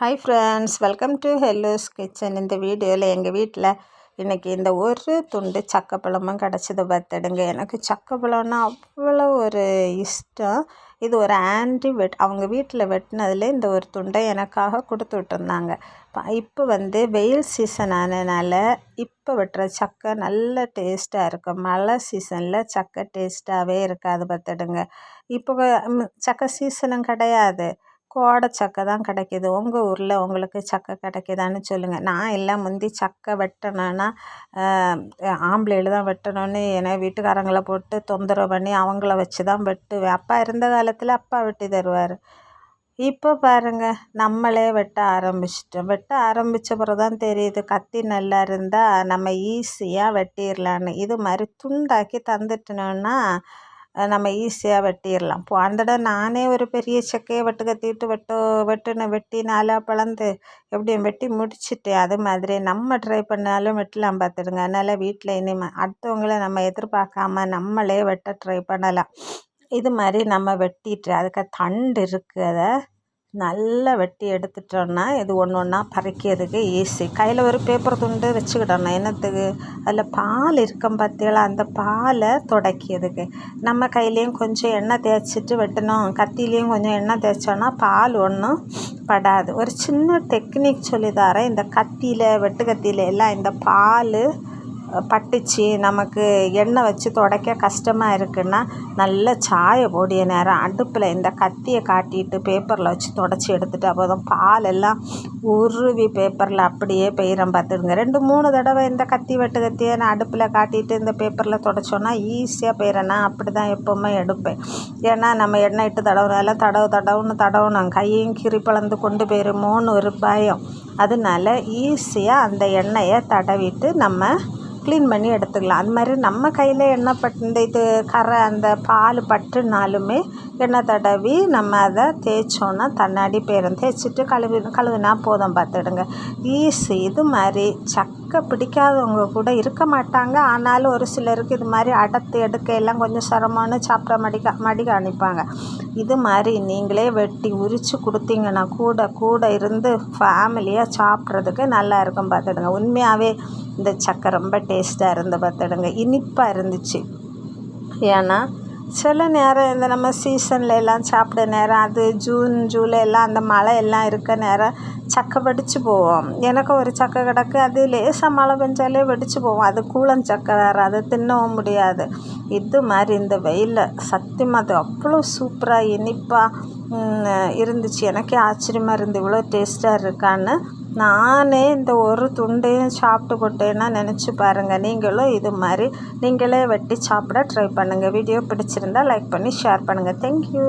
Hi friends welcome to Hello's Kitchen இந்த வீடியோவில் எங்கள் வீட்டில் இன்றைக்கி இந்த ஒரு துண்டு சக்கப்பழமும் கிடச்சிது பார்த்துடுங்க. எனக்கு சக்கப்பழம்னா அவ்வளோ ஒரு இஷ்டம். இது ஒரு ஆன்டி வெட் அவங்க வீட்டில் வெட்டினதில் இந்த ஒரு துண்டை எனக்காக கொடுத்து விட்டுருந்தாங்க. இப்போ வந்து வெயில் சீசன் ஆனதுனால இப்போ வெட்டுற சக்கை நல்ல டேஸ்ட்டாக இருக்கும் மழை சீசனில் சக்கை டேஸ்ட்டாகவே இருக்காது பார்த்துடுங்க. இப்போ சக்கை சீசனும் கிடையாது. கோடை சக்கை தான் கிடைக்கிது. உங்கள் ஊரில் உங்களுக்கு சக்கை கிடைக்கிதான்னு சொல்லுங்கள் நான் எல்லாம் முந்தி சக்கை வெட்டணுன்னா ஆம்பளையில் தான் வெட்டணும்னு என்னை வீட்டுக்காரங்களை போட்டு தொந்தரவு பண்ணி அவங்கள வச்சு தான் வெட்டுவேன். அப்பா இருந்த காலத்தில் அப்பா வெட்டி தருவார். இப்போ பாருங்கள் நம்மளே வெட்ட ஆரம்பிச்சிட்டோம். வெட்ட ஆரம்பித்த பிறகு தான் தெரியுது கத்தி நல்லா இருந்தால் நம்ம ஈஸியாக வெட்டிடலான்னு. இது மாதிரி துண்டாக்கி தந்துட்டோன்னா நம்ம ஈஸியாக வெட்டிடலாம். இப்போ அந்த தடவை நானே ஒரு பெரிய செக்கையை வெட்டு கத்திட்டு வெட்டு வெட்டுன வெட்டி நாலாக பிளந்து எப்படியும் வெட்டி முடிச்சிட்டேன் அது மாதிரி நம்ம ட்ரை பண்ணாலும் வெட்டலாம் பார்த்துடுங்க. அதனால் வீட்டில் இனிமேல் அடுத்தவங்கள நம்ம எதிர்பார்க்காம நம்மளே வெட்ட ட்ரை பண்ணலாம். இது மாதிரி நம்ம வெட்டிட்டு அதுக்கு தண்டு இருக்குது அதை நல்லா வெட்டி எடுத்துட்டோன்னா இது ஒன்று ஒன்றா பறிக்கிறதுக்கு ஈஸி கையில் ஒரு பேப்பர் துண்டு வச்சுக்கிட்டோம்னா என்னத்துக்கு? அதில் பால் இருக்கும் பார்த்தீங்களா அந்த பாலை துடைக்கிறதுக்கு. நம்ம கையிலையும் கொஞ்சம் எண்ணெய் தேய்ச்சிட்டு வெட்டணும். கத்திலையும் கொஞ்சம் எண்ணெய் தேய்ச்சோன்னா பால் ஒன்றும் படாது. ஒரு சின்ன டெக்னிக் சொல்லி தரேன். இந்த கத்தியில் வெட்டு கத்தியில் எல்லாம் இந்த பால் பட்டுச்சு நமக்கு எண்ணெய் வச்சு துடைக்க கஷ்டமாக இருக்குன்னா நல்ல சாய போடிய நேரம் அடுப்பில் இந்த கத்தியை காட்டிட்டு பேப்பரில் வச்சு துடச்சி எடுத்துட்டு அப்போதான் பால் எல்லாம் உருவி பேப்பரில் அப்படியே பெயரம் பார்த்துடுங்க ரெண்டு மூணு தடவை இந்த கத்தி வெட்டு கத்தியை நான் அடுப்பில் காட்டிட்டு இந்த பேப்பரில் துடைச்சோன்னா ஈஸியாக பெய்கிறேன் அப்படி தான் எப்போவுமே எடுப்பேன். ஏன்னா நம்ம எண்ணெய் இட்டு தடவுனால தடவு தடவுன்னு தடவணும். கையும் கிரி பழந்து கொண்டு போயிருமோன்னு ஒரு பயம். அதனால ஈஸியாக அந்த எண்ணெயை தடவிட்டு நம்ம க்ளீன் பண்ணி எடுத்துக்கலாம். அது மாதிரி நம்ம கையில் எண்ணெய் பட் இந்த இது கரை அந்த பால் பட்டுனாலுமே எண்ணெய் தடவி நம்ம அதை தேய்ச்சோன்னா தன்னாடி போயிடும். தேய்ச்சிட்டு கழுவி கழுவினா போதும் பார்த்துடுங்க. ஈஸி இது மாதிரி சக்கை பிடிக்காதவங்க கூட இருக்க மாட்டாங்க. ஆனாலும் ஒரு சிலருக்கு இது மாதிரி அடத்து எடுக்க எல்லாம் கொஞ்சம் சிரமம்னு சாப்பிட மடிக்க மடிக்க அனுப்பாங்க இது மாதிரி நீங்களே வெட்டி உரித்து கொடுத்தீங்கன்னா கூட கூட இருந்து ஃபேமிலியாக சாப்பிட்றதுக்கு நல்லா இருக்கும் பார்த்துடுங்க. உண்மையாகவே இந்த சக்கை ரொம்ப டேஸ்ட்டாக இருந்து பார்த்துடுங்க. இனிப்பாக இருந்துச்சு. ஏன்னா சில நேரம் இந்த நம்ம சீசனில் எல்லாம் சாப்பிட நேரம் அது ஜூன் ஜூலை எல்லாம் அந்த மழை எல்லாம் இருக்க நேரம் சக்கை வெடிச்சு போவோம். எனக்கு ஒரு சக்கை கிடக்கு அது லேசாக மழை பெஞ்சாலே வெடிச்சு போவோம். அது கூலம் சக்கை வேறு அதை தின்னவும் முடியாது. இது மாதிரி இந்த வெயிலில் சத்தியமாக அது அவ்வளோ சூப்பராக இனிப்பாக இருந்துச்சு. எனக்கே ஆச்சரியமாக இருந்து இவ்வளோ டேஸ்ட்டாக இருக்கான்னு நானே இந்த ஒரு துண்டையும் சாப்பிட்டு போட்டேன்னா நினச்சி பாருங்கள் நீங்களும் இது மாதிரி நீங்களே வெட்டி சாப்பிட ட்ரை பண்ணுங்கள் வீடியோ பிடிச்சிருந்தா லைக் பண்ணி ஷேர் பண்ணுங்கள் தேங்க்யூ